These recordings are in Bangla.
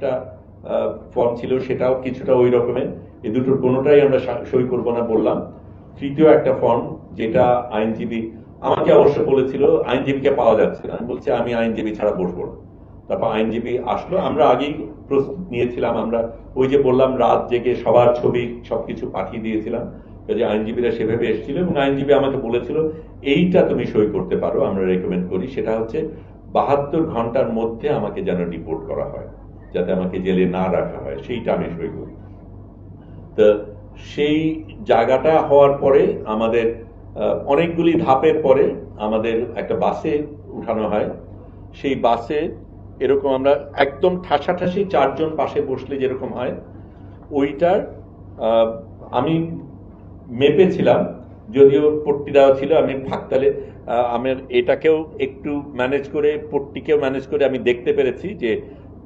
আরেকটা ফর্ম ছিল সেটাও কিছুটা ওই রকমের। এই দুটোর কোনোটাই আমরা সই করব না বললাম। তৃতীয় একটা ফর্ম যেটা আইনজীবী আমাকে অবশ্য বলেছিল, আইনজীবীকে পাওয়া যাচ্ছে আমি বলছি, আমি আইনজীবী ছাড়া বসবো না। তারপর আইনজীবী আসলো। আমরা আগেই প্রস্তুত নিয়েছিলাম। আমরা ওই যে বললাম, রাত জেগে সবার ছবি সবকিছু পাঠিয়ে দিয়েছিলাম, কাজে আইনজীবীরা সেভাবে এসেছিল এবং আইনজীবী আমাকে বলেছিল, এইটা তুমি সই করতে পারো, আমরা রেকমেন্ড করি। সেটা হচ্ছে, বাহাত্তর ঘণ্টার মধ্যে আমাকে যেন রিপোর্ট করা হয়। যাতে আমাকে জেলে না রাখা হয়, সেইটা আমি সই করি। তো সেই জায়গাটা হওয়ার পরে আমাদের অনেকগুলি ধাপের পরে আমাদের একটা বাসে উঠানো হয়। সেই বাসে এরকম আমরা একদম ঠাসাঠাসি চারজন পাশে বসলে যেরকম হয়, ওইটার আমি মেপেছিলাম, যদিও পট্টি দেওয়া ছিল, আমি ফাঁকতালে আমার এটাকেও একটু ম্যানেজ করে, পট্টিকেও ম্যানেজ করে আমি দেখতে পেরেছি যে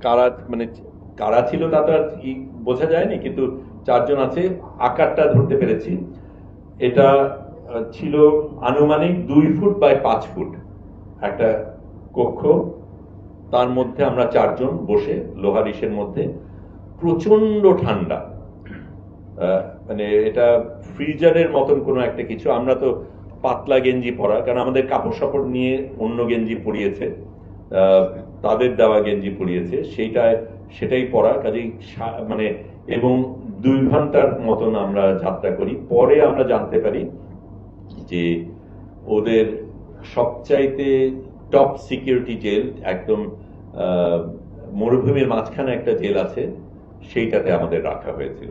কারা মানে কারা ছিল তা তো আর বোঝা যায়নি, কিন্তু চারজন আছে, আকারটা ধরতে পেরেছি। এটা ছিল আনুমানিক দুই ফুট বাই পাঁচ ফুট একটা কক্ষ। তার মধ্যে আমরা চারজন বসে লোহার ইসের মধ্যে। প্রচণ্ড ঠান্ডা। মানে এটা ফ্রিজারের মতন কোনো একটা কিছু। আমরা তো পাতলা গেঞ্জি পরা, কারণ আমাদের কাপড় সাপড় নিয়ে অন্য গেঞ্জি পরিয়েছে। তাদের দেওয়া গেঞ্জি পরিয়েছে, সেইটায়, সেটাই পরা, কাজেই মানে এবং দুই ঘণ্টার মতন আমরা যাত্রা করি। পরে আমরা জানতে পারি যে ওদের সবচাইতে টপ সিকিউরিটি জেল একদম মরুভূমির মাঝখানে একটা জেল আছে, সেইটাতে আমাদের রাখা হয়েছিল।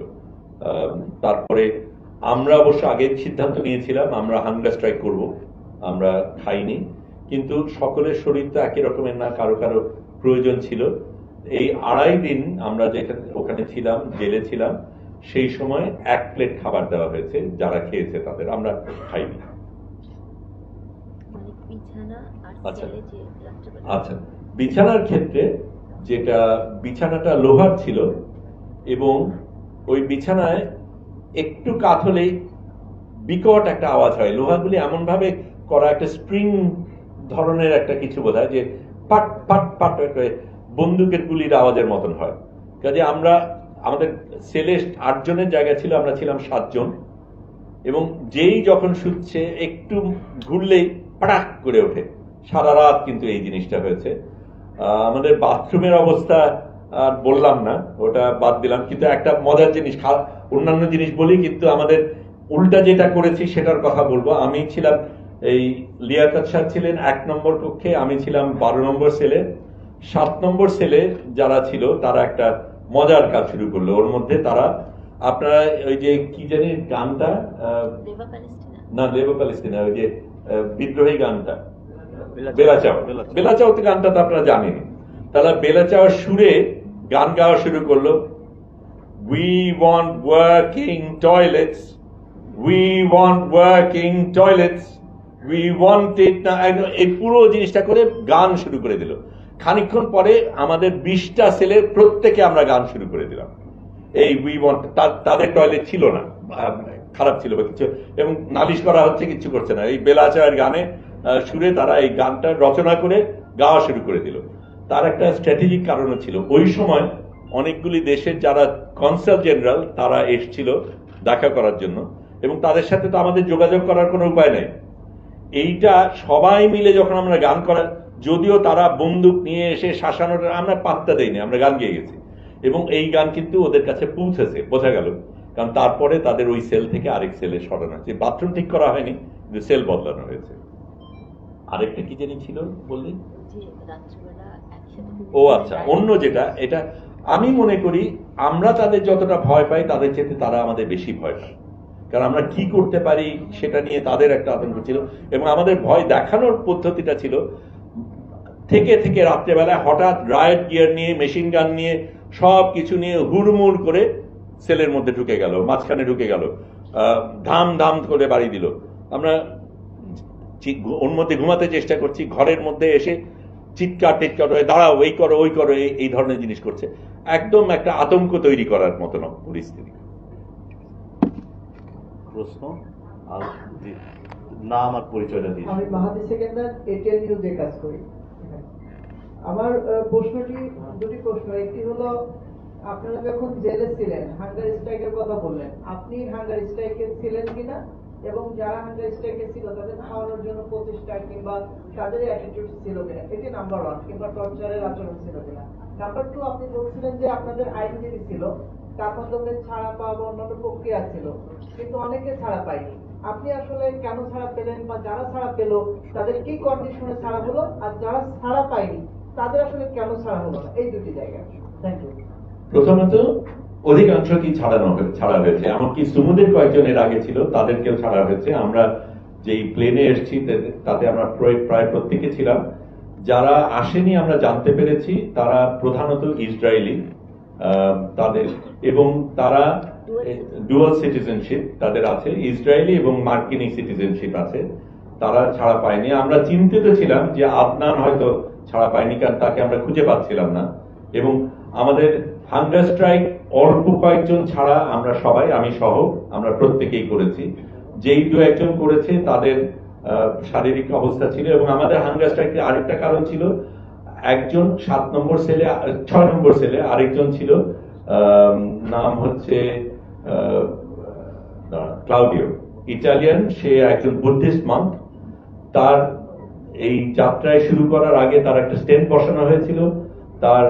তারপরে আমরা অবশ্য আগে সিদ্ধান্ত নিয়েছিলাম, আমরা হাঙ্গার স্ট্রাইক করব, আমরা খাইনি। কিন্তু সকলের শরীর তো একই রকমের না কারও কারও প্রয়োজন ছিল। এই আড়াই দিন আমরা যেখানে ওখানে ছিলাম জেলে ছিলাম সেই সময় এক প্লেট খাবার দেওয়া হয়েছে যারা খেয়েছে তাদের আমরা খাইনি। মানে আচ্ছা। আচ্ছা। বিছানার ক্ষেত্রে যেটা বিছানাটা লোহার ছিল এবং ওই বিছানায় একটু কাত হলেই বিকট একটা আওয়াজ হয়। লোহাগুলি এমন ভাবে করা একটা স্প্রিং ধরনের একটা কিছু বোধ যে পাট পাট পাট করে বন্দুকের গুলির আওয়াজের মতন হয়। কাজে আমরা, আমাদের সেলে আটজনের জায়গা ছিল, আমরা ছিলাম সাতজন। এবং যেই যখন শুচ্ছে, একটু ঘুরলেই পাটাক করে ওঠে। সারা রাত কিন্তু এই জিনিসটা হয়েছে। আমাদের বাথরুমের অবস্থা আর বললাম না, ওটা বাদ দিলাম। কিন্তু একটা মজার জিনিস অন্যান্য জিনিস বলি, কিন্তু আমাদের উল্টা যেটা করেছি, সেটার কথা বলব। আমি ছিলাম এই লিয়াকত শাহ ছিলেন এক নম্বর কক্ষে আমি ছিলাম বারো নম্বর সেলে। সাত নম্বর সেলে যারা ছিল তারা একটা মজার কাজ শুরু করল। ওর মধ্যে তারা আপনারা ওই যে কি জানি গানটা আহ, দেবা প্যালেস্টিনা। না লেবো প্যালেস্টিনা ওই যে বিদ্রোহী গানটা। বেলাচাও। বেলাচাও। তো গানটা তো আপনারা জানেন তারা বেলাচাওয়ার সুরে গান গাওয়া শুরু করল। We want working toilets we want working toilets we want it না এই পুরো জিনিসটা করে গান শুরু করে দিল। খানিকক্ষণ পরে আমাদের বিশটা সেলের প্রত্যেকে আমরা গান শুরু করে দিলাম। এই উই ওয়ান্ট তাদের টয়লেট ছিল না। খারাপ ছিল কিছু। এবং নালিশ করা হচ্ছে কিছু করছে না। এই বেলাচায়ের গানে সুরে তারা এই গানটা রচনা করে গাওয়া শুরু করে দিল। তার একটা স্ট্র্যাটেজিক কারণও ছিল। ওই সময় অনেকগুলি দেশের যারা কনসাল জেনারেল তারা এসছিল দেখা করার জন্য। এবং তাদের সাথে তো আমাদের যোগাযোগ করার কোনো উপায় নেই। এইটা সবাই মিলে যখন আমরা গান করা যদিও তারা বন্দুক নিয়ে এসে শাসানোটা আমরা পাত্তা দেইনি আমরা গান গেয়ে গেছি। এবং এই গান কিন্তু ওদের কাছে পৌঁছেছে বোঝা গেল। কারণ তারপরে তাদের ওই সেল থেকে আরেক সেলে সরানো হয়েছে। বাথরুম ঠিক করা হয়নি কিন্তু সেল বদলানো হয়েছে। আরেকটা কি জানি ছিল বললি? ও আচ্ছা অন্য যেটা এটা আমি মনে করি আমরা তাদের যতটা ভয় পাই তাদের চেয়ে তারা আমাদের বেশি ভয় পায়। কারণ আমরা কি করতে পারি সেটা নিয়ে তাদের একটা আতঙ্ক ছিল এবং আমাদের ভয় দেখানোর পদ্ধতিটা ছিল থেকে থেকে রাত্রেবেলায় হঠাৎ রায়ট গিয়ার নিয়ে, মেশিন গান নিয়ে সব কিছু নিয়ে হুড়মুড় করে সেলের মধ্যে ঢুকে গেল, মাঝখানে ঢুকে গেল ধাম ধাম করে বাড়ি দিল। আমরা ওর মধ্যে ঘুমাতে চেষ্টা করছি, ঘরের মধ্যে এসে চিৎকার টিৎকার হয়ে, দাঁড়াও, এই করো, ওই করো এই ধরনের জিনিস করছে। একদম একটা আতঙ্ক তৈরি করার মতন পরিস্থিতি। প্রশ্ন আর নাম আর পরিচয়টা দিন আমি মাহাদি সেকেন্দার এটিএন নিউজে কাজ করি। আমার প্রশ্নটি দুটি প্রশ্ন। একটি হলো, আপনারা যখন জেলে ছিলেন হাঙ্গার স্ট্রাইকের কথা বললেন, আপনি হাঙ্গার স্ট্রাইকে ছিলেন কিনা? এবং যারা হাঙ্গার স্ট্রাইকে ছিল, তাদের খাওয়ানোর জন্য প্রচেষ্টা কিংবা তাদের অ্যাটিটিউড ছিল কিনা? এটি নাম্বার ওয়ান কিংবা টর্চারের আচরণ ছিল কিনা? নাম্বার টু আপনি বলছিলেন যে আপনাদের আইনজীবী ছিল তার মাধ্যমে ছাড়া পাওয়া বা অন্যান্য প্রক্রিয়া ছিল, কিন্তু অনেকে ছাড়া পায়নি। আপনি আসলে কেন ছাড়া পেলেন বা যারা ছাড়া পেল, তাদের কি কন্ডিশনে ছাড়া হলো, আর যারা ছাড়া পায়নি, তাদের আসলে কেন ছাড়া হলো এই দুটি জায়গা থ্যাংক ইউ প্রথমত, অধিকাংশ কি ছাড়ানো ছাড়া হয়েছে। এমনকি সুমুদের কয়েকজনের আগে ছিল, তাদেরকেও ছাড়া হয়েছে। আমরা যেই প্লেনে এসেছি তাতে আমরা প্রায় প্রত্যেকে ছিলাম। যারা আসেনি আমরা জানতে পেরেছি তারা প্রধানত ইসরায়েলি তাদের এবং তারা ডুয়াল সিটিজেনশিপ তাদের আছে ইসরায়েলি এবং মার্কিনি সিটিজেনশিপ আছে তারা ছাড়া পায়নি। আমরা চিন্তিত ছিলাম যে আদনান হয়তো ছাড়া পায়নি কারণ তাকে আমরা খুঁজে পাচ্ছিলাম না। এবং আমাদের হাঙ্গার স্ট্রাইক অল্প কয়েকজন ছাড়া আমরা সবাই আমি সহ আমরা প্রত্যেকেই করেছি। যেই দু একজন করেছে তাদের শারীরিক অবস্থা ছিল এবং আমাদের হাঙ্গার স্ট্রাইকের আরেকটা কারণ ছিল, একজন সাত নম্বর সেলে, ছয় নম্বর সেলে আরেকজন ছিল নাম হচ্ছে ক্লাউডিও। ইটালিয়ান, সে একজন বুদ্ধিস্ট মান্থ তার এই যাত্রায় শুরু করার আগে তার একটা স্টেন্ট বসানো হয়েছিল। তার,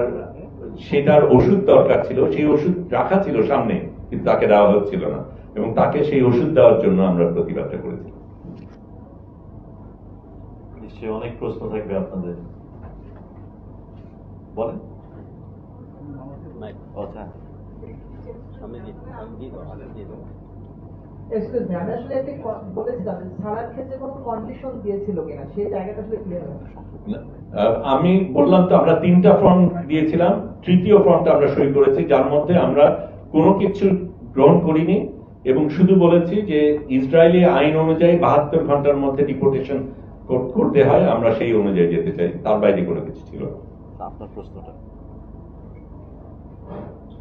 সেটার ওষুধ দরকার ছিল, সেই ওষুধ রাখা ছিল সামনে, কিন্তু তাকে দেওয়া হচ্ছিল না। এবং তাকে সেই ওষুধ দেওয়ার জন্য আমরা প্রতিবাদটা করেছি। নিশ্চয়ই অনেক প্রশ্ন থাকবে আপনাদের। বলেন। আচ্ছা। এক্সকিউজ মি আমি আসলে একটি বলেছিলাম ছাড়ার ক্ষেত্রে কোনো কন্ডিশন দিয়েছিল কিনা সেই জায়গাটা আসলে ক্লিয়ার আমি বললাম তো আমরা তিনটা ফর্ম দিয়েছিলাম তৃতীয় ফর্মটা আমরা সই করেছি যার মধ্যে আমরা কোনো কিছু গ্রহণ করিনি এবং শুধু বলেছি যে ইসরায়েলি আইন অনুযায়ী বাহাত্তর ঘণ্টার মধ্যে ডিপোর্টেশন করতে হয় আমরা সেই অনুযায়ী যেতে চাই। তার বাইরে কোনো কিছু ছিল না। আপনার প্রশ্নটা?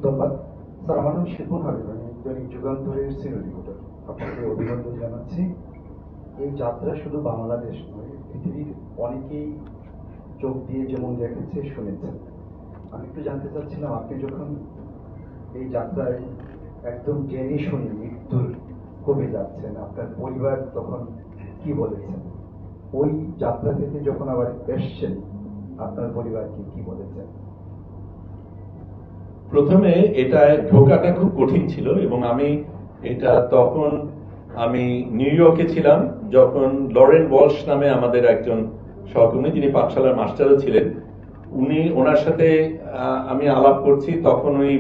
ধন্যবাদ। স্যার আমার নাম শিল্পন হাবিব আমি যুগান্তরের সিনিয়র আপনাকে অভিনন্দন জানাচ্ছি। এই যাত্রা শুধু বাংলাদেশ নয় পৃথিবীর অনেকেই চোখ দিয়ে যেমন দেখেছে শুনেছে। আমি একটু জানতে চাচ্ছিলাম আপনি যখন এই যাত্রায় একদম জেনে শুনে মৃত্যুর কবে যাচ্ছেন আপনার পরিবার তখন কি বলেছেন ওই যাত্রা থেকে যখন আবার এসছেন, আপনার পরিবারকে কি বলেছেন? প্রথমে এটা ঢোকাটা খুব কঠিন ছিল এবং আমি এটা তখন আমি নিউ ইয়র্কে ছিলাম, যখন লরেন ওয়ালশ নামে আমাদের একজন সহকর্মী, যিনি পাঠশালার মাস্টারও ছিলেন, উনি ওনার সাথে আমি আলাপ করছি। তখন ওই,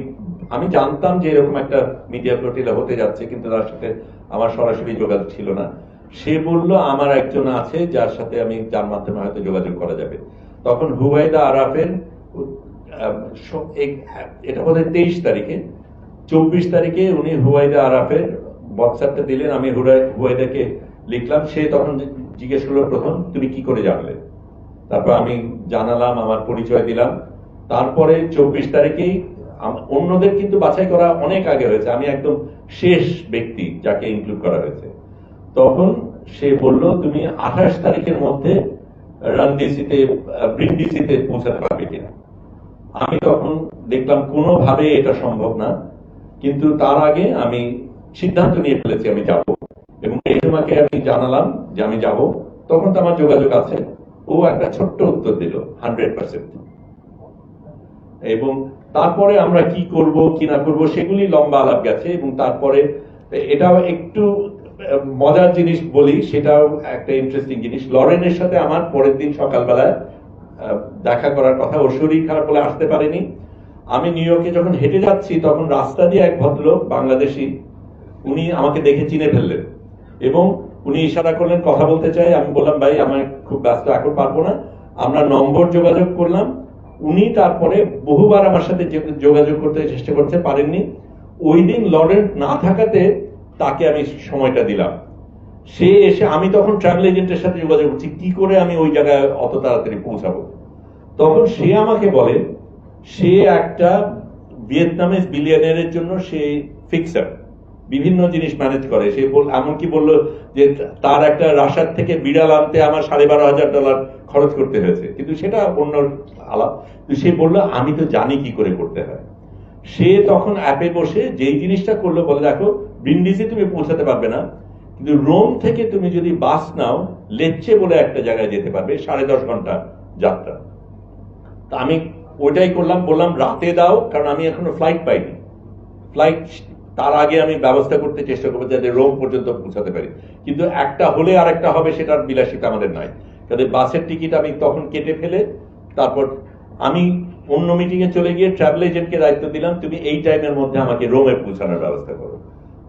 আমি জানতাম যে এরকম একটা মিডিয়া ফ্লোটিলা হতে যাচ্ছে, কিন্তু তার সাথে আমার সরাসরি যোগাযোগ ছিল না। সে বলল, আমার একজন আছে যার সাথে আমি যার মাধ্যমে হয়তো যোগাযোগ করা যাবে। তখন হুবাইদা আরাফের এটা বোধহয় তেইশ তারিখে, চব্বিশ তারিখে উনি হুয়াইদা আরাফের হোয়াটসঅ্যাপটা দিলেন, আমি হুয়াইদাকে লিখলাম, সে তখন জিজ্ঞেস করল, প্রথম, তুমি কি করে জানলে? তারপর আমি জানালাম, আমার পরিচয় দিলাম। তারপরে চব্বিশ তারিখেই অন্যদের কিন্তু বাছাই করা অনেক আগে হয়েছে, আমি একদম শেষ ব্যক্তি যাকে ইনক্লুড করা হয়েছে। তখন সে বলল, তুমি আঠাশ তারিখের মধ্যে রানডিসিতে ব্রিন্ডিসিতে পৌঁছাতে পারবে কিনা? আমি তখন দেখলাম, কোনোভাবে এটা সম্ভব না। কিন্তু তার আগে আমি সিদ্ধান্ত নিয়ে ফেলেছি, আমি যাব। এবং এই আমি জানালাম যে আমি যাব। তখন তো আমার যোগাযোগ আছে। ও একটা ছোট্ট উত্তর দিল, হান্ড্রেড পার্সেন্ট। এবং তারপরে আমরা কি করব, কি না করব, সেগুলি লম্বা আলাপ গেছে। এবং তারপরে এটাও একটু মজার জিনিস বলি, সেটাও একটা ইন্টারেস্টিং জিনিস। লরেনের সাথে আমার পরের দিন সকালবেলায় দেখা করার কথা, ওর শরীর খারাপ বলে আসতে পারেনি। আমি নিউ ইয়র্কে যখন হেঁটে যাচ্ছি, তখন রাস্তা দিয়ে এক ভদ্রলোক, বাংলাদেশি, উনি আমাকে দেখে চিনে ফেললেন। এবং উনি ইশারা করলেন, কথা বলতে চাই। আমি বললাম, ভাই আমার খুব ব্যস্ত, এখন পারব না। আমরা নম্বর যোগাযোগ করলাম। উনি তারপরে বহুবার আমার সাথে যোগাযোগ করতে চেষ্টা করতে পারেননি। ওই দিন লরেন্ট না থাকাতে তাকে আমি সময়টা দিলাম। সে এসে, আমি তখন ট্রাভেল এজেন্টের সাথে যোগাযোগ করছি, কি করে আমি ওই জায়গায় অত তাড়াতাড়ি পৌঁছাবো? তখন সে আমাকে বলে, সে একটা ভিয়েতনামিজ বিলিয়নারের জন্য সে ফিক্সার বিভিন্ন জিনিস ম্যানেজ করে। সে বল, এমনকি বলল যে তার একটা রাশার থেকে বিড়াল আনতে আমার সাড়ে বারো হাজার ডলার খরচ করতে হয়েছে। কিন্তু সেটা অন্য আলাপ। সে বলল, আমি তো জানি কি করে করতে হয়। সে তখন অ্যাপে বসে যেই জিনিসটা করল, বলে দেখো ব্রিন্ডিসে তুমি পৌঁছাতে পারবে না, কিন্তু রোম থেকে তুমি যদি বাস নাও লেচ্ছে বলে একটা জায়গায় যেতে পারবে, সাড়ে দশ ঘণ্টা যাত্রা। তা আমি ওইটাই করলাম, বললাম রাতে দাও, কারণ আমি এখনও ফ্লাইট পাইনি। ফ্লাইট তার আগে আমি ব্যবস্থা করতে চেষ্টা করব যাতে রোম পর্যন্ত পৌঁছাতে পারি। কিন্তু একটা হলে আর একটা হবে সেটার বিলাসিতা আমাদের নাই কাজে বাসের টিকিট আমি তখন কেটে ফেলে, তারপর আমি অন্য মিটিংয়ে চলে গিয়ে ট্রাভেল এজেন্টকে দায়িত্ব দিলাম, তুমি এই টাইমের মধ্যে আমাকে রোমে পৌঁছানোর ব্যবস্থা করো।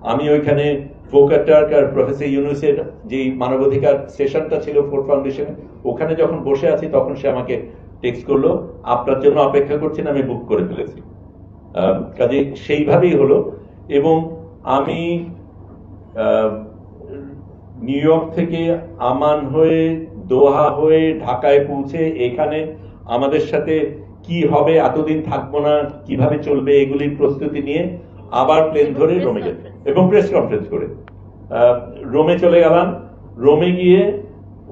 আমি ওইখানে ফোকাটার্ক আর প্রফেসর ইউনুসের যে মানবাধিকার সেশনটা ছিল ফোর্ট ফাউন্ডেশনে ওখানে যখন বসে আছি তখন সে আমাকে টেক্সট করল আপনার জন্য অপেক্ষা করছেন আমি বুক করে ফেলেছি কাজে সেইভাবেই হলো এবং আমি নিউ ইয়র্ক থেকে আমান হয়ে দোহা হয়ে ঢাকায় পৌঁছে এখানে আমাদের সাথে কি হবে এতদিন থাকব না কীভাবে চলবে এগুলির প্রস্তুতি নিয়ে আবার প্লেন ধরে রোমে conference. এবং প্রেস কনফারেন্স করে। রোমে চলে গেলাম। রোমে গিয়ে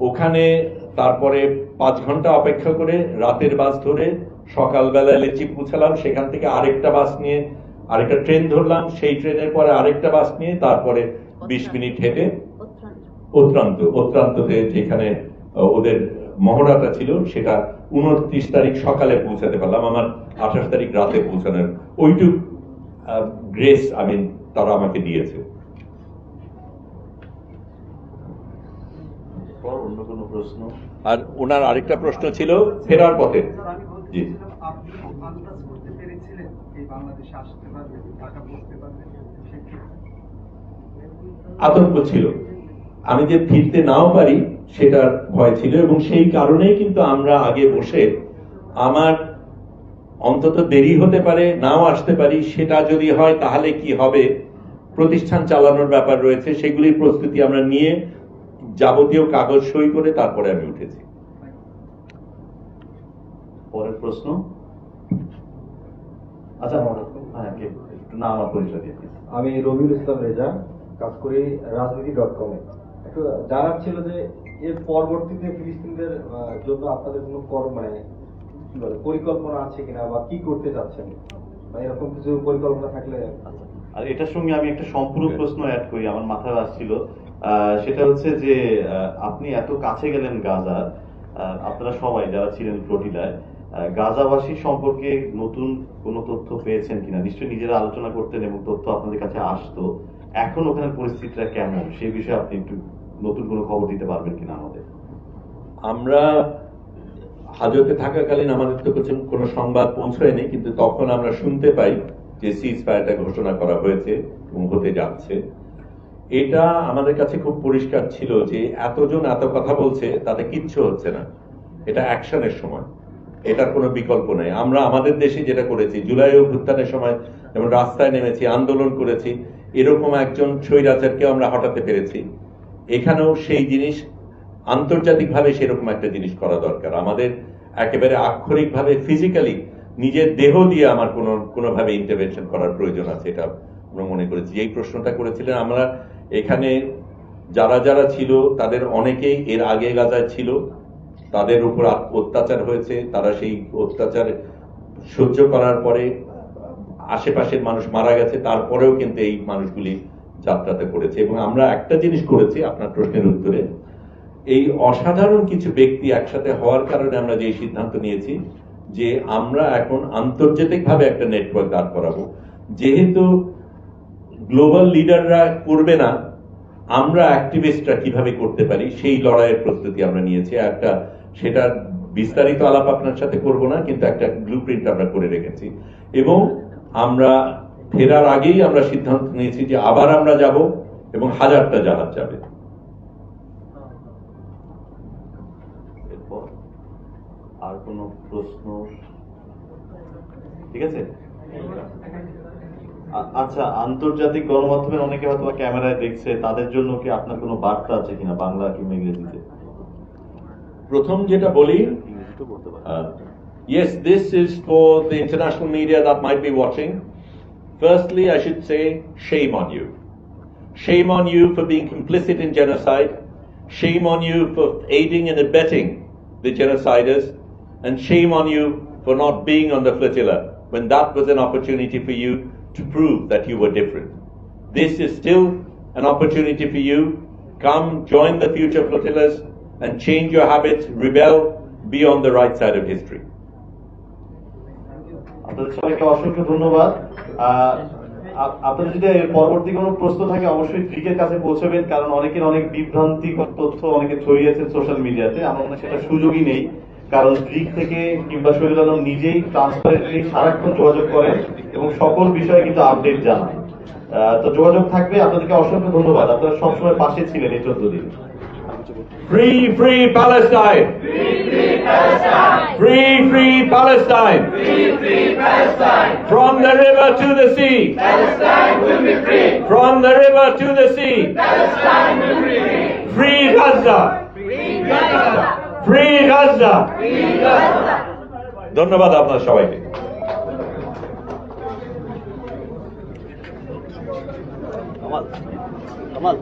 ওখানে তারপরে পাঁচ ঘণ্টা অপেক্ষা করে রাতের বাস ধরে সকালবেলা লেচি পৌঁছালাম। সেখান থেকে আরেকটা বাস নিয়ে আরেকটা ট্রেন ধরলাম। সেই ট্রেনের পরে আরেকটা বাস নিয়ে তারপরে বিশ মিনিট হেঁটে অত্রান্ত অত্যন্ততে যেখানে ওদের মহড়াটা ছিল সেটা উনত্রিশ তারিখ সকালে পৌঁছাতে পারলাম। আমার আঠাশ তারিখ রাতে পৌঁছানোর ওইটুক গ্রেস আমি তারা আমাকে দিয়েছে। পর অন্য কোনো প্রশ্ন? আর ওনার আরেকটা প্রশ্ন ছিল ফেরার পথে। জি। আতঙ্ক ছিল। আমি যে ফিরতে নাও পারি সেটার ভয় ছিল এবং সেই কারণেই কিন্তু আমরা আগে বসে আমার অন্তত দেরি হতে পারে নাও আসতে পারি সেটা যদি হয় তাহলে কি হবে? প্রতিষ্ঠান চালানোর ব্যাপার রয়েছে সেগুলির প্রস্তুতি আমরা নিয়ে যাবতীয় কাগজ সই করে তারপরে আমি উঠেছি। পরের প্রশ্ন? আচ্ছা হ্যাঁ নাম পরিচয় আমি রবিউল ইসলাম রেজা কাজ করি রাজনীতি ডট কমে একটু জানার ছিল যে এর পরবর্তীতে ফিলিস্তিনদের জন্য আপনাদের কোনো কর মানে কি বলে পরিকল্পনা আছে কিনা বা কি করতে চাচ্ছেন? বা এরকম কিছু পরিকল্পনা থাকলে আচ্ছা। আর এটার সঙ্গে আমি একটা সম্পূর্ণ প্রশ্ন অ্যাড করি আমার মাথায় আসছিল। আহ, সেটা হচ্ছে যে আহ, আপনি এত কাছে গেলেন গাজার আহ, আপনারা সবাই যারা ছিলেন আহ, গাজাবাসী সম্পর্কে নতুন কোনো তথ্য পেয়েছেন কিনা? নিশ্চয়ই নিজেরা আলোচনা করতেন এবং তথ্য আপনাদের কাছে আসতো। এখন ওখানে পরিস্থিতিটা কেমন? সেই বিষয়ে আপনি একটু নতুন কোনো খবর দিতে পারবেন কিনা আমাদের? আমরা হাজতে থাকাকালীন আমাদের তো কোনো সংবাদ পৌঁছয়নি, কিন্তু তখন আমরা শুনতে পাই যে সিজ ফায়ারটা ঘোষণা করা হয়েছে এবং হতে যাচ্ছে। এটা আমাদের কাছে খুব পরিষ্কার ছিল যে এতজন এত কথা বলছে, তাতে কিচ্ছু হচ্ছে না। এটা অ্যাকশনের সময়। এটার কোনো বিকল্প নেই। আমরা আমাদের দেশে যেটা করেছি জুলাই অভ্যুত্থানের সময় যেমন রাস্তায় নেমেছি, আন্দোলন করেছি, এরকম একজন স্বৈরাচারকেও আমরা হটাতে পেরেছি। এখানেও সেই জিনিস আন্তর্জাতিকভাবে সেরকম একটা জিনিস করা দরকার। আমাদের একেবারে আক্ষরিকভাবে ফিজিক্যালি নিজের দেহ দিয়ে আমার কোনো, কোনোভাবে ইন্টারভেনশন করার প্রয়োজন আছে, এটা আমরা মনে করেছি। এই প্রশ্নটা করেছিলেন আমরা এখানে যারা যারা ছিল, তাদের অনেকেই এর আগে গাজায় ছিল, তাদের উপর অত্যাচার হয়েছে, তারা সেই অত্যাচার সহ্য করার পরে আশেপাশের মানুষ মারা গেছে, তারপরেও কিন্তু এই মানুষগুলি যাত্রাতে করেছে এবং আমরা একটা জিনিস করেছি, আপনার প্রশ্নের উত্তরে এই অসাধারণ কিছু ব্যক্তি একসাথে হওয়ার কারণে আমরা যে সিদ্ধান্ত নিয়েছি যে আমরা এখন আন্তর্জাতিকভাবে একটা নেটওয়ার্ক দাঁড় করাবো। যেহেতু গ্লোবাল লিডাররা করবে না, আমরা অ্যাক্টিভিস্টরা কীভাবে করতে পারি, সেই লড়াইয়ের প্রস্তুতি আমরা নিয়েছি। একটা সেটার বিস্তারিত আলাপ আপনার সাথে করব না, কিন্তু একটা ব্লু প্রিন্ট আমরা করে রেখেছি। এবং আমরা ফেরার আগেই আমরা সিদ্ধান্ত নিয়েছি যে আবার আমরা যাব এবং হাজারটা জাহাজ যাবে এরপর আর কোনো প্রশ্ন ঠিক আছে আচ্ছা আন্তর্জাতিক গণমাধ্যমের অনেকে হয়তো ক্যামেরায় দেখছে তাদের জন্য কি আপনার কোনো বার্তা আছে কিনা বাংলা কিংবা ইংরেজিতে প্রথম যেটা বলি Uh, yes, this is for the international media that might be watching. Firstly, I should say, shame on you. Shame on you for being complicit in genocide. Shame on you for aiding and abetting the genociders. And shame on you for not being on the flotilla when that was an opportunity for you to prove that you were different. This is still an opportunity for you. Come, join the future flotillas and change your habits, rebel, be on the right side of history. আপনাদের সবাইকে অসংখ্য ধন্যবাদ আহ, আপ- আপনাদের যদি এর পরবর্তী কোনো প্রশ্ন থাকে অবশ্যই ফ্রিকের কাছে পৌঁছবেন কারণ অনেকের অনেক বিভ্রান্তিকর তথ্য অনেকে ছড়িয়েছে সোশ্যাল মিডিয়াতে আমার মনে হয় সেটা সুযোগই নেই কারণ ফ্রিক থেকে কিংবা শহীদুল আলম নিজেই ট্রান্সপারেন্টলি সারাক্ষণ যোগাযোগ করেন এবং সকল বিষয়ে কিন্তু আপডেট আহ, তো যোগাযোগ থাকবে আপনাদেরকে অসংখ্য ধন্যবাদ আপনারা সবসময় পাশে ছিলেন এই চোদ্দ দিন Free, free Palestine! Free, free Palestine! Free, free Palestine! Free, free Palestine! From the river to the sea! Palestine will be free! From the river to the sea! Palestine will be free! Free Gaza! Free Gaza! Free Gaza ধন্যবাদ আপনার সবাইকে। আমার আমার